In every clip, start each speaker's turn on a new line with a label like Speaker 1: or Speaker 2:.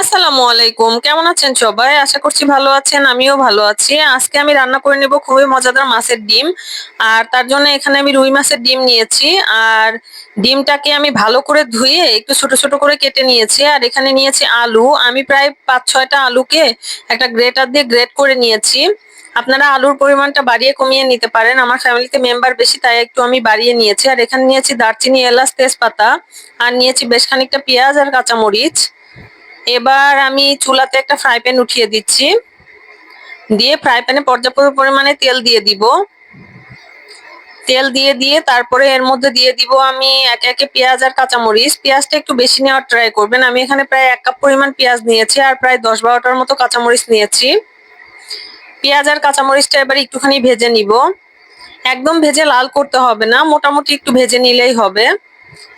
Speaker 1: আসসালামু আলাইকুম। কেমন আছেন সবাই? আশা করছি ভালো আছেন, আমিও ভালো আছি। আজকে আমি রান্না করে নেব খুবই মজাদার মাছের ডিম। আর তার জন্য এখানে আমি রুই মাছের ডিম নিয়েছি। আর ডিমটাকে আমি ভালো করে ধুয়ে একটু ছোট ছোট করে কেটে নিয়েছি। আর এখানে নিয়েছি আলু। আমি প্রায় পাঁচ, ছয়টা আলুকে একটা গ্রেটার দিয়ে গ্রেট করে নিয়েছি। আপনারা আলুর পরিমাণটা বাড়িয়ে কমিয়ে নিতে পারেন। আমার ফ্যামিলিতে মেম্বার বেশি, তাই একটু আমি বাড়িয়ে নিয়েছি। আর এখানে নিয়েছি দারচিনি, এলাচ, তেজপাতা। আর নিয়েছি বেশ খানিকটা পেঁয়াজ আর কাঁচামরিচ। এবার আমি চুলাতে একটা ফ্রাই প্যান উঠিয়ে দিচ্ছি। দিয়ে ফ্রাই প্যানে পর্যাপ্ত পরিমাণে তেল দিয়ে দিব। তেল দিয়ে দিয়ে তারপরে এর মধ্যে দিয়ে দিব আমি একে একে পেঁয়াজ আর কাঁচামরিচ। পেঁয়াজটা একটু বেশি নেওয়ার ট্রাই করবেন। আমি এখানে প্রায় এক কাপ পরিমাণ পেঁয়াজ নিয়েছি আর প্রায় দশ বারোটার মতো কাঁচামরিচ নিয়েছি। পেঁয়াজ আর কাঁচামরিচটা এবার একটুখানি ভেজে নিব। একদম ভেজে লাল করতে হবে না, মোটামুটি একটু ভেজে নিলেই হবে।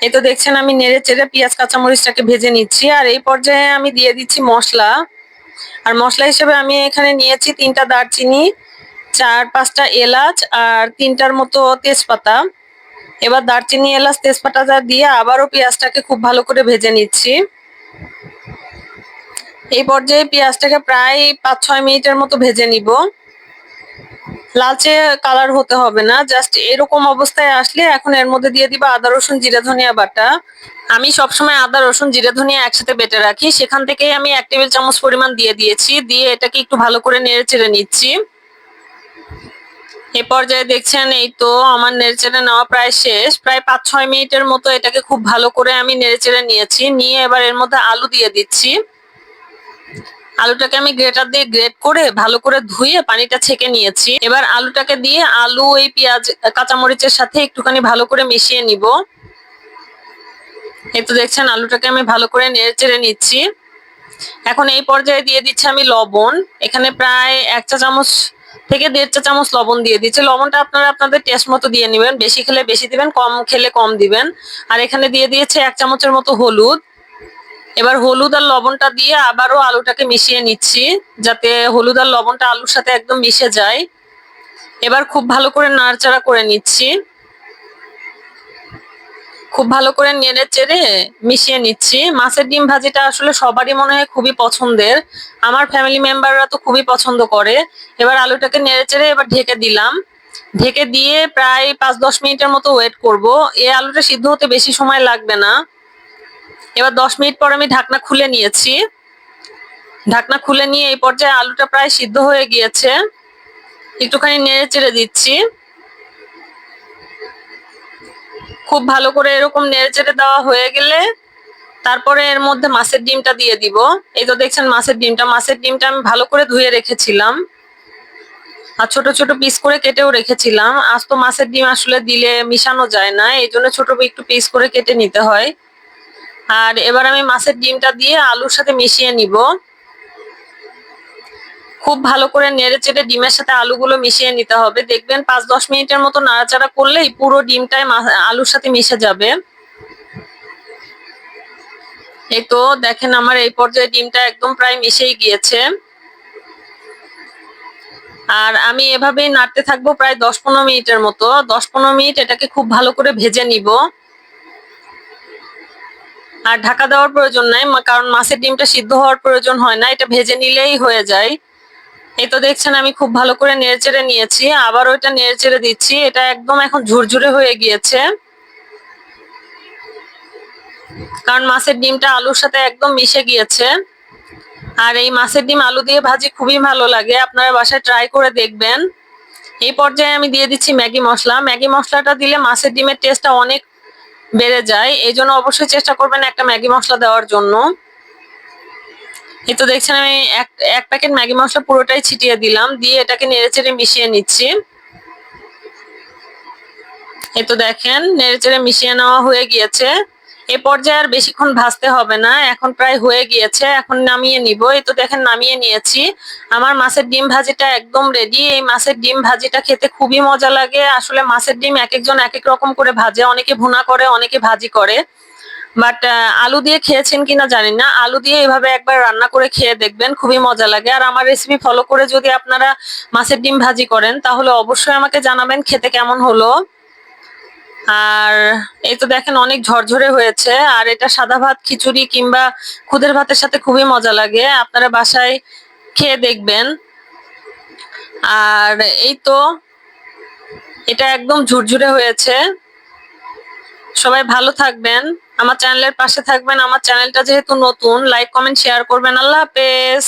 Speaker 1: এই তো দেখছেন আমি নেড়ে চেড়ে পেঁয়াজ, কাঁচামরিচটাকে ভেজে নিচ্ছি, আর এই পর্যায়ে আমি দিয়ে দিচ্ছি মশলা। আর মশলা হিসেবে আমি এখানে নিয়েছি তিনটা দারচিনি, চার, পাঁচটা এলাচ, আর তিনটার মতো তেজপাতা। এবার দারচিনি, এলাচ তেজপাতাটা দিয়ে আবারও পেঁয়াজটাকে খুব ভালো করে ভেজে নিচ্ছি। এই পর্যায়ে পেঁয়াজটাকে প্রায় পাঁচ, ছয় মিনিটের মতো ভেজে নিব। লালচে কালার হতে হবে না জাস্ট এরকম অবস্থায় আসলে এখন এর মধ্যে দিয়ে দিবা আদা, রসুন, জিরা, ধনিয়া বাটা। আমি সবসময় আদা, রসুন, জিরা, ধনিয়া একসাথে বেটে রাখি। সেখান থেকেই আমি এক টেবিল চামচ পরিমাণ দিয়ে দিয়েছি। দিয়ে এটাকে একটু ভালো করে নেড়ে চেড়ে নিচ্ছি। এ পর্যায়ে দেখছেন, এই তো আমার নেড়েচেড়ে নেওয়া প্রায় শেষ। প্রায় পাঁচ, ছয় মিনিটের মতো এটাকে খুব ভালো করে আমি নেড়েচেড়ে নিয়েছি। নিয়ে এবার এর মধ্যে আলু দিয়ে দিচ্ছি। আলুটাকে আমি গ্রেটার দিয়ে গ্রেট করে ভালো করে ধুয়ে পানিটা ছেঁকে নিয়েছি। এবার আলুটাকে দিয়ে আলু, এই পেঁয়াজ, কাঁচামরিচের সাথে একটুখানি ভালো করে মিশিয়ে নিব। এই তো দেখছেন, আলুটাকে আমি ভালো করে নেড়ে চেড়ে নিচ্ছি। এখন এই পর্যায়ে দিয়ে দিচ্ছি আমি লবণ। এখানে প্রায় এক চা চামচ থেকে দেড় চা চামচ লবণ দিয়ে দিচ্ছি। লবণটা আপনারা আপনাদের টেস্ট মতো দিয়ে নেবেন। বেশি খেলে বেশি দিবেন, কম খেলে কম দিবেন। আর এখানে দিয়ে দিয়েছে এক চামচের মতো হলুদ। এবার হলুদ আর লবণটা দিয়ে আবারও আলুটাকে মিশিয়ে নিচ্ছি, যাতে হলুদ আর লবণটা আলুর সাথে একদম মিশে যায়। এবার খুব ভালো করে নাড়াচাড়া করে নিচ্ছি। খুব ভালো করে নেড়ে চেড়ে মিশিয়ে নিচ্ছি। মাছের ডিম ভাজিটা আসলে সবারই মনে হয় খুবই পছন্দের। আমার ফ্যামিলি মেম্বাররা তো খুবই পছন্দ করে। এবার আলুটাকে নেড়ে চেড়ে এবার ঢেকে দিলাম। ঢেকে দিয়ে প্রায় পাঁচ দশ মিনিটের মতো ওয়েট করব। এই আলুটা সিদ্ধ হতে বেশি সময় লাগবে না। এবার দশ মিনিট পর আমি ঢাকনা খুলে নিয়েছি। ঢাকনা খুলে নিয়ে এই পর্যায়ে আলুটা প্রায় সিদ্ধ হয়ে গিয়েছে। একটুখানি নেড়ে চেড়ে দিচ্ছি। খুব ভালো করে এরকম নেড়ে চেড়ে দেওয়া হয়ে গেলে তারপরে এর মধ্যে মাছের ডিমটা দিয়ে দিব। এই তো দেখছেন মাছের ডিমটা। মাছের ডিমটা আমি ভালো করে ধুয়ে রেখেছিলাম। আর ছোট ছোট পিস করে কেটেও রেখেছিলাম। আজ তো মাছের ডিম আসলে দিলে মিশানো যায় না। এই জন্য ছোট একটু পিস করে কেটে নিতে হয়। আর এবার আমি মাছের ডিমটা দিয়ে আলুর সাথে মিশিয়ে নিব। খুব ভালো করে নেড়ে চেড়ে ডিমের সাথে আলুগুলো মিশিয়ে নিতে হবে। দেখবেন পাঁচ দশ মিনিটের মতো নাড়াচাড়া করলেই পুরো ডিমটাই আলুর সাথে মিশে যাবে। এই তো দেখেন আমার এই পর্যায়ে ডিমটা একদম প্রায় মিশেই গিয়েছে। আর আমি এভাবেই নাড়তে থাকব প্রায় দশ পনেরো মিনিটের মতো। দশ পনেরো মিনিট এটাকে খুব ভালো করে ভেজে নিব। আর ঢাকা দেওয়ার প্রয়োজন নাই কারণ মাছের ডিমটা সিদ্ধ হওয়ার প্রয়োজন হয় না, এটা ভেজে নিলেই হয়ে যায়। এই তো দেখছেন, আমি খুব ভালো করে নেড়ে চেড়ে নিয়েছি, আবার ওইটা নেড়ে চেড়ে দিচ্ছি, এটা একদম এখন ঝুরঝুরে হয়ে গিয়েছে। কারণ মাছের ডিমটা আলুর সাথে একদম মিশে গিয়েছে। আর এই মাছের ডিম আলু দিয়ে ভাজি খুবই ভালো লাগে, আপনারা বাসায় ট্রাই করে দেখবেন। এই পর্যায়ে আমি দিয়ে দিচ্ছি ম্যাগি মশলা, ম্যাগি মশলাটা দিলে মাছের ডিমের টেস্টটা অনেক বেড়ে যায়। এই জন্য অবশ্যই চেষ্টা করবেন একটা ম্যাগি মশলা দেওয়ার জন্য। এই তো দেখছেন আমি এক এক প্যাকেট ম্যাগি মশলা পুরোটাই ছিটিয়ে দিলাম। দিয়ে এটাকে নেড়ে চেড়ে মিশিয়ে নিচ্ছি। এই তো দেখেন নেড়ে চেড়ে মিশিয়ে নেওয়া হয়ে গিয়েছে। এ পর্যায়ে আর বেশিক্ষণ ভাজতে হবে না। এখন প্রায় হয়ে গিয়েছে, এখন নামিয়ে নিব। এই তো দেখেন, নামিয়ে নিয়েছি। আমার মাছের ডিম ভাজিটা একদম রেডি এই মাছের ডিম ভাজিটা খেতে খুবই মজা লাগে। আসলে মাছের ডিম এক একজন এক এক রকম করে ভাজে। অনেকে ভুনা করে, অনেকে ভাজি করে। বাট আলু দিয়ে খেয়েছেন কিনা জানি না। আলু দিয়ে এভাবে একবার রান্না করে খেয়ে দেখবেন, খুবই মজা লাগে। আর আমার রেসিপি ফলো করে যদি আপনারা মাছের ডিম ভাজি করেন, তাহলে অবশ্যই আমাকে জানাবেন খেতে কেমন হলো। আর এই তো দেখেন অনেক ঝরঝরে হয়েছে, আর এটা সাদা ভাত, খিচুড়ি কিংবা খুদের ভাতের সাথে খুবই মজা লাগে, আপনারা বাসায় খেয়ে দেখবেন। আর এই তো এটা একদম ঝুরঝুরে হয়েছে। সবাই ভালো থাকবেন, আমার চ্যানেলের পাশে থাকবেন, আমার চ্যানেলটা যেহেতু নতুন লাইক কমেন্ট শেয়ার করবেন। আল্লাহ হাফেজ।